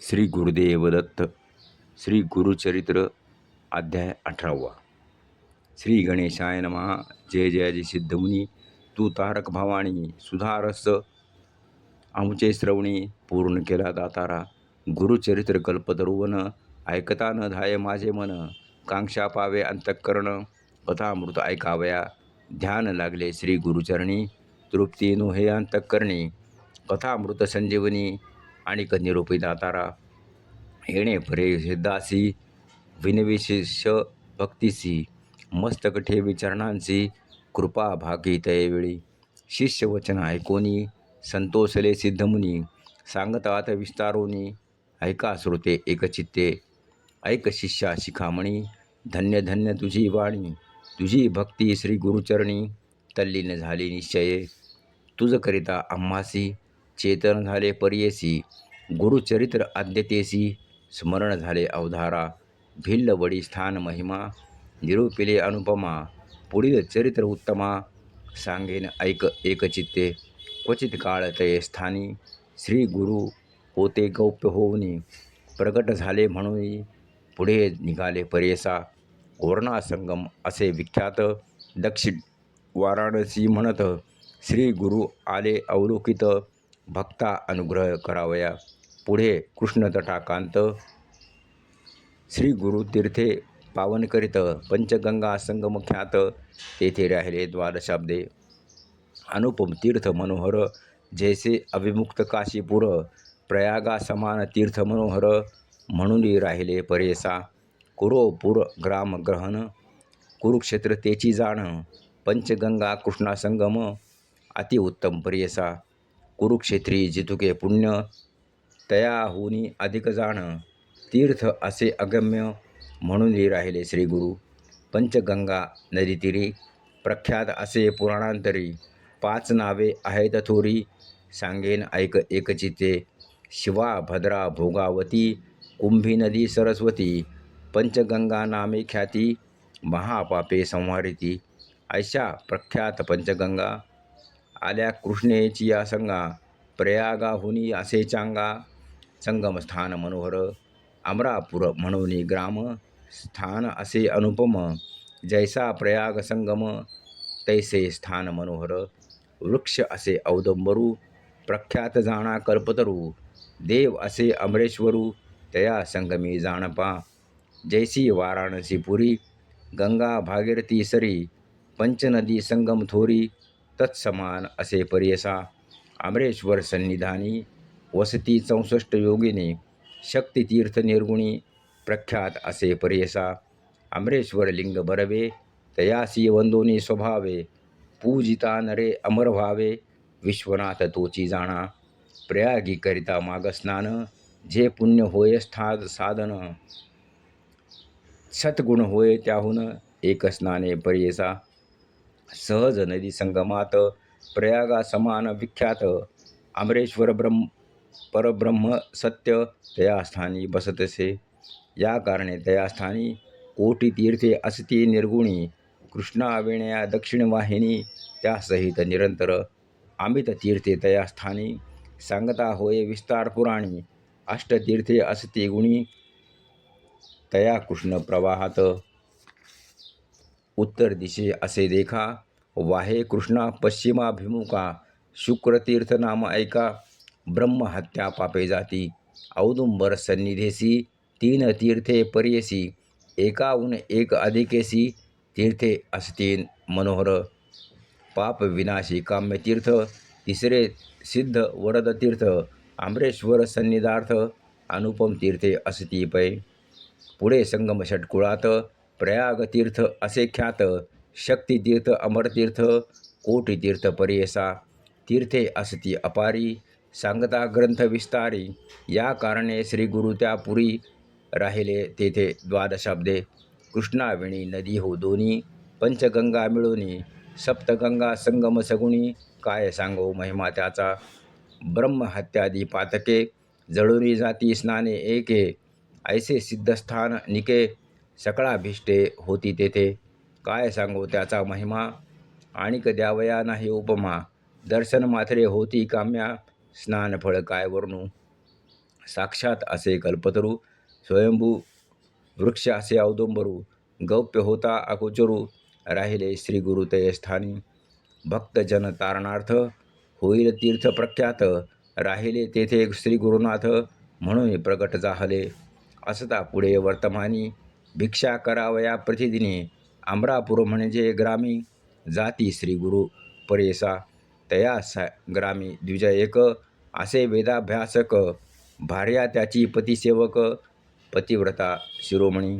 श्री गुरुदेव दत्त श्री गुरुचरित्र अध्याय अठरावा. श्री गणेशाय नमहा जय जयाजी सिद्धमुनी तू तारक भवानी सुधारस. आमचे श्रवणी पूर्ण केला दातारा. गुरुचरित्र कल्पतरुवन ऐकता न धाय माझे मन. कांक्षा पावे अंतःकरण कथामृत ऐकावया. ध्यान लागले श्री गुरुचरणी तृप्ती नोहे अंतःकरणी. कथामृत संजीवनी आणि निरूपी दातारा येणे फरे सिद्धासी विनविशेष भक्तीसी मस्तक ठेवी कृपा भागी तयवेळी शिष्यवचन ऐकोनी संतोषले सिद्धमुनी सांगतात विस्तारोनी ऐका श्रोते एकचित्ते. ऐक शिष्या शिखामणी धन्य धन्य तुझी वाणी तुझी भक्ती श्री गुरुचरणी तल्लीन झाली निश्चये. तुझ करिता आम्हासी चेतन झाले पर्येसी गुरुचरित्र आद्यतेसी स्मरण झाले अवधारा भिल्ल वडी स्थान महिमा निरूपिले अनुपमा पुढील चरित्र उत्तमा सांगेन ऐक एकचित्ते क्वचित काळ तये स्थानी श्री गुरु होते गौप्य होऊनी प्रगट झाले म्हणून पुढे निघाले परेसा कोरणा संगम असे विख्यात दक्षिण वाराणसी म्हणत श्री गुरु आले अवलोकित भक्ता अनुग्रह करावया. पुढे कृष्ण तटाकांत. श्री गुरुतीर्थे पावन करीत पंचगंगा संगम ख्यात तेथे राहिले द्वादशाब्दे. अनुपम तीर्थ मनोहर जैसे अभिमुक्त काशीपुर प्रयागा समान तीर्थ मनोहर म्हणून राहिले परेसा. कुरोपूर ग्राम ग्रहण कुरुक्षेत्र तेची जाण पंचगंगा कृष्णा संगम अतिउत्तम परेसा. कुरुक्षेत्री जितुके पुण्य तयाहुनी अधिक जाण. तीर्थ असे अगम्य म्हणून राहिले श्री गुरु. पंचगंगा नदीतीरी प्रख्यात असे पुराणांतरी पाच नावे आहेत थोरी. सांगेन ऐक एकचिते शिवा भद्रा भोगावती कुंभी नदी सरस्वती. पंचगंगा नामे ख्याती महापापे संहारिती. अशा प्रख्यात पंचगंगा आल्या कृष्णेची या संगा प्रयागाहुनी असे चांगा संगमस्थान मनोहर अमरापूर म्हणून ग्राम स्थान असे अनुपम जैसा प्रयाग संगम तैसे स्थान मनोहर वृक्ष असे औदंबरू प्रख्यात जाणा कल्पतरू देव असे अमरेश्वरू तया संगमी जाणपा जैसी वाराणसी पुरी गंगा भागीरथी सरी पंचनदी संगम थोरी तत्समान असे पर्यसा. आमरेश्वर सन्निधानी वसती चौसष्ट योगिनी शक्तितीर्थ निर्गुणी प्रख्यात असे पर्यसा. अमरेश्वर लिंग बरवे तयासी वंदोनी स्वभावे पूजिता नरे अमर व्हावे विश्वनाथ तोची जाणा. प्रयागी करिता मागस्नान जे पुण्य होय स्था साधन. सद्गुण होय त्याहून एक स्नाने पर्येसा. सहज नदी संगमात प्रयागा समान विख्यात अमरेश्वर ब्रह्म परब्रह्म सत्य तया स्थानी बसतसे. या कारणे तया स्थानी कोटी तीर्थे असती निर्गुणी. कृष्णाविण्या दक्षिण वाहिनी त्यासहित निरंतर आमित तीर्थे तया स्थानी सांगता होय विस्तार पुराणी अष्टतीर्थे असती गुणी. तया कृष्ण प्रवाहात उत्तर दिशे असे देखा. वाहे कृष्णा पश्चिमाभिमुखा. शुक्रतीर्थ नाम ऐका. ब्रह्महत्या पापे जाती. औदुंबर सन्निधेसी. तीन तीर्थे पर्येसी. एकाहून एक अधिकेसी. तीर्थे असतीन मनोहर. पाप विनाशी काम्यतीर्थ. तिसरे सिद्ध वरद तीर्थ. आम्रेश्वर सन्निधार्थ. अनुपम तीर्थे असती पै पुढे संगम षटकुळात. प्रयागतीर्थ असे ख्यात शक्तितीर्थ अमरतीर्थ कोटितीर्थ परियसा. तीर्थे असती अपारी सांगता ग्रंथ विस्तारी. या कारणे श्री गुरु त्या पुरी राहिले तेथे द्वादशाब्दे. कृष्णाविणी नदी हो दोन्ही पंचगंगा मिळोनी सप्तगंगा संगम सगुणी. काय सांगो महिमा त्याचा? ब्रह्महत्यादी पातके जळुनी जाती स्नाने एके ऐसे सिद्धस्थान निके. सकळाभिष्टे होती तेथे. काय सांगू त्याचा महिमा? आणिक द्यावया नाही उपमा. दर्शन मात्रे होती काम्या. स्नानफळ काय वर्णू साक्षात असे कल्पतरू. स्वयंभू वृक्ष असे औदुंबरू. गौप्य होता अकुचरू. राहिले श्री गुरु स्थानी. भक्तजन तारणार्थ होईल तीर्थ प्रख्यात. राहिले तेथे श्री गुरुनाथ म्हणून प्रगट जाहले असता पुढे वर्तमानी भिक्षा करावया प्रतिदिने अमरापूर म्हणजे ग्रामी जाती श्री गुरु परेसा तया सा ग्रामी द्विज एक असे वेदाभ्यासक भार्या त्याची पतिसेवक पतिव्रता शिरोमणी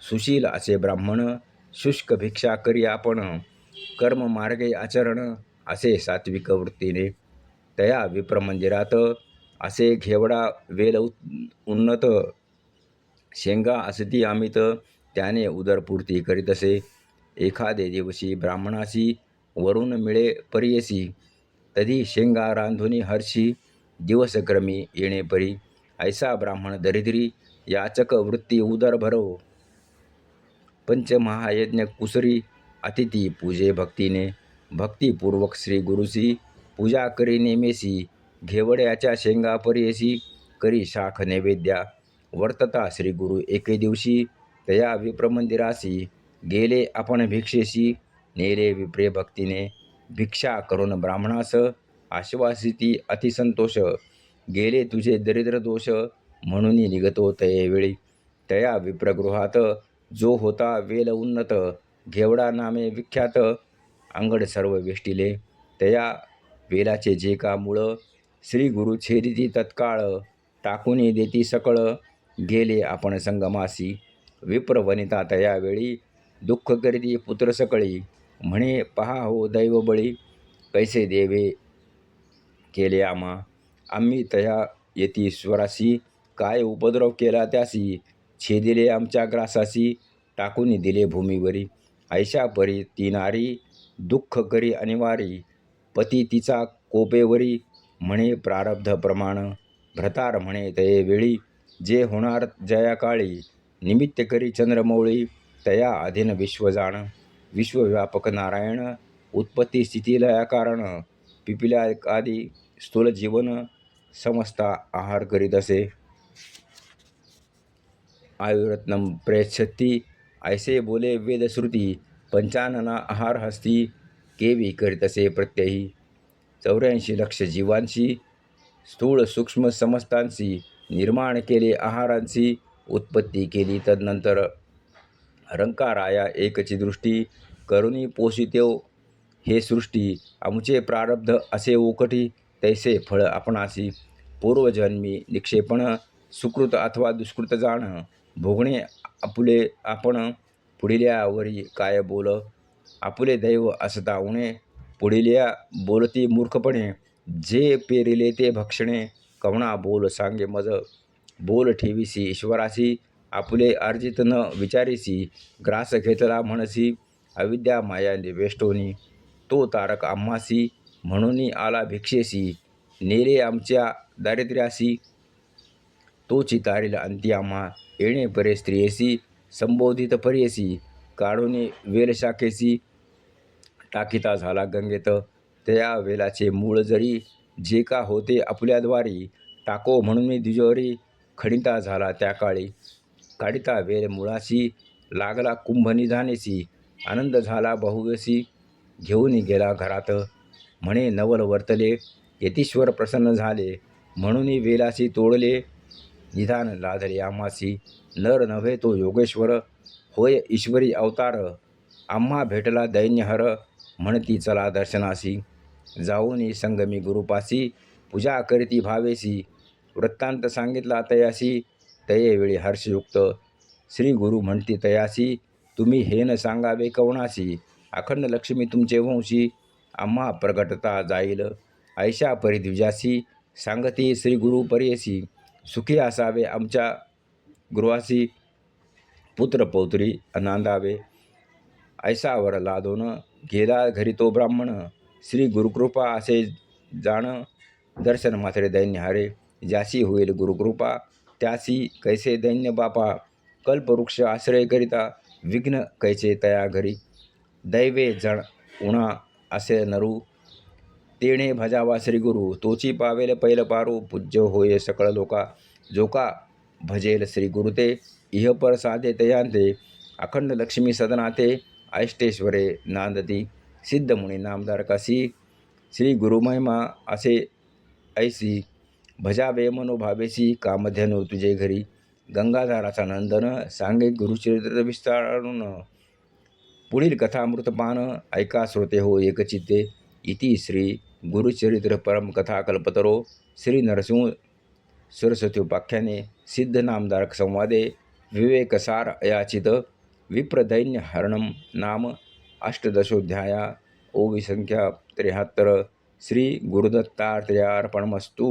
सुशील असे ब्राह्मण शुष्क भिक्षा करी आपण कर्म मार्गे आचरण असे सात्विक वृत्तीने तया विप्रमंदिरात असे घेवडा वेल उन्नत शेंगा असती आमित त्याने उदरपूर्ती करीत असे. एखादे दिवशी ब्राह्मणासी वरून मिळे परियसी. तधी शेंगा रांधुनी हर्षी दिवसक्रमी येणे परी. ऐसा ब्राह्मण दरिद्री याचक वृत्ती उदर भरो. पंचमहायज्ञ कुसरी अतिथी पूजे भक्तीने. भक्तिपूर्वक श्री गुरुसी पूजा करी नेमेसी. घेवड्याच्या शेंगा परियसी करी शाख नैवेद्या. वर्तता श्री गुरु एके दिवशी तया विप्रमंदिरासी गेले आपण भिक्षेशी. नेले विप्रे भक्तीने भिक्षा करून ब्राह्मणास आश्वासिती अतिसंतोष गेले तुझे दरिद्र दोष म्हणून निघतो तये तया विप्रगृहात जो होता वेल उन्नत घेवडा नामे विख्यात अंगड सर्व वेष्टिले. तया वेलाचे जे का मुळं श्री गुरु छेदिती तत्काळ टाकून देती सकळ गेले. आपण संगमासी विप्र वनिता तयावेळी दुःख गरिदी पुत्र सकळी. म्हणे पहा हो दैवबळी कैसे देवे केले आम्हा? आम्ही तया येती स्वरासी. काय उपद्रव केला त्यासी? छेदिले आमच्या ग्रासासी टाकून दिले भूमीवरी. ऐशा परी ती नारी दुःख करी अनिवारी. पती तिचा कोपेवरी म्हणे प्रारब्ध प्रमाण. भ्रतार म्हणे तये वेळी जे होणार जया काळी निमित्त करी चंद्रमौळी तया अधीन विश्व जाण. विश्वव्यापक नारायण उत्पत्ती स्थितीलया कारण. पिपिल्या आदी स्थूल जीवन समजता आहार करीत असे. आयुरत्नम प्रेक्षती ऐसे बोले वेदश्रुती पंचानना आहार हस्ती केवी करीत असे प्रत्ययी. चौऱ्याऐंशी लक्ष जीवांशी स्थूळ सूक्ष्म समस्तांशी निर्माण केले आहारांची उत्पत्ती केली. तदनंतर रंकाराया एकची दृष्टी करुणी पोषितेव हे सृष्टी. आमचे प्रारब्ध असे ओकटी तैसे फळ आपणासी. पूर्वजन्मी निक्षेपण सुकृत अथवा दुष्कृत जाण. भोगणे आपुले आपण पुढिल्यावरी काय बोल? आपुले दैव असता उणे पुढिल्या बोलती मूर्खपणे. जे पेरिले ते भक्षणे कवणा बोल सांगे मज. बोल ठेवीसी ईश्वरासी आपुले अर्जित न विचारीसी. ग्रास घेतला म्हणसी अविद्या माया वेष्टोनी. तो तारक आम्हासी म्हणून आला भिक्षेसी. नेरे आमच्या दारिद्र्यासी. तोची तारील अंती आम्हा. येणे परे स्त्रियेसी संबोधित परेसी काढून वेलशाखेसी टाकिता झाला गंगेत. त्या वेलाचे मूळ जरी जे का होते आपल्याद्वारी. टाको म्हणून मी द्विजोरी खडिता झाला त्या काळी. काढिता वेल मुळाशी लागला कुंभ निधानेशी. आनंद झाला बहुवेसी घेऊन गेला घरात. म्हणे नवल वर्तले. यतीश्वर प्रसन्न झाले. म्हणून वेलाशी तोडले. निधान लाधले आम्हासी नर नव्हे तो योगेश्वर. होय ईश्वरी अवतार. आम्हा भेटला दैन्यहर. म्हणती चला दर्शनासी जाऊनी संगमी गुरुपासी पूजा करीती भावेसी. वृत्तांत सांगितला तयासी तयेवेळी हर्षयुक्त. श्री गुरु म्हणती तयासी तुम्ही हे न सांगावे कवणासी अखंड लक्ष्मी तुमचे वंशी आम्हा प्रगटता जाईल. ऐशा परिद्विजासी सांगती श्री गुरु परेसी. सुखी असावे आमच्या गृहासी पुत्र पौत्री नांदावे ऐसावर लादोन गेला घरी तो ब्राह्मण. श्री गुरुकृपा असे जाणं दर्शन मात्रे दैन्य हरे. ज्यासी होईल गुरुकृपा त्यासी कैसे दैन्य बापा. कल्पवृक्ष आश्रयकरिता विघ्न कैसे तया घरी. दैवे जण उणा असे नरू. तेणे भजावा श्री गुरु तोची पावेल पैल पारू. पूज्य होय सकळ लोका जो का भजेल श्री गुरुते इह पर साधे तयांते अखंड लक्ष्मी सदनाते ऐष्टेश्वरे नांदती. सिद्धमुनी नामदार नामधारकासी श्री गुरुमहिमा असे ऐसी भजावे मनोभावेसी कामधेनु तुझे घरी गंगाधाराचा नंदन सांगे गुरुचरित्र विस्तारून पुढील कथामृतपान ऐका श्रोते हो एकचित्ते इति श्री गुरुचरित्र परम कथा कल्पतरो श्री नरसिंह सरस्वती उपाख्याने सिद्ध नामदारक संवादे विवेकसार अयाचित विप्रदैन्य हरणम नाम अष्टदशोध्याया ओवी संख्या त्र्याहत्तर श्री गुरुदत्तात्र्यार्पणमस्तू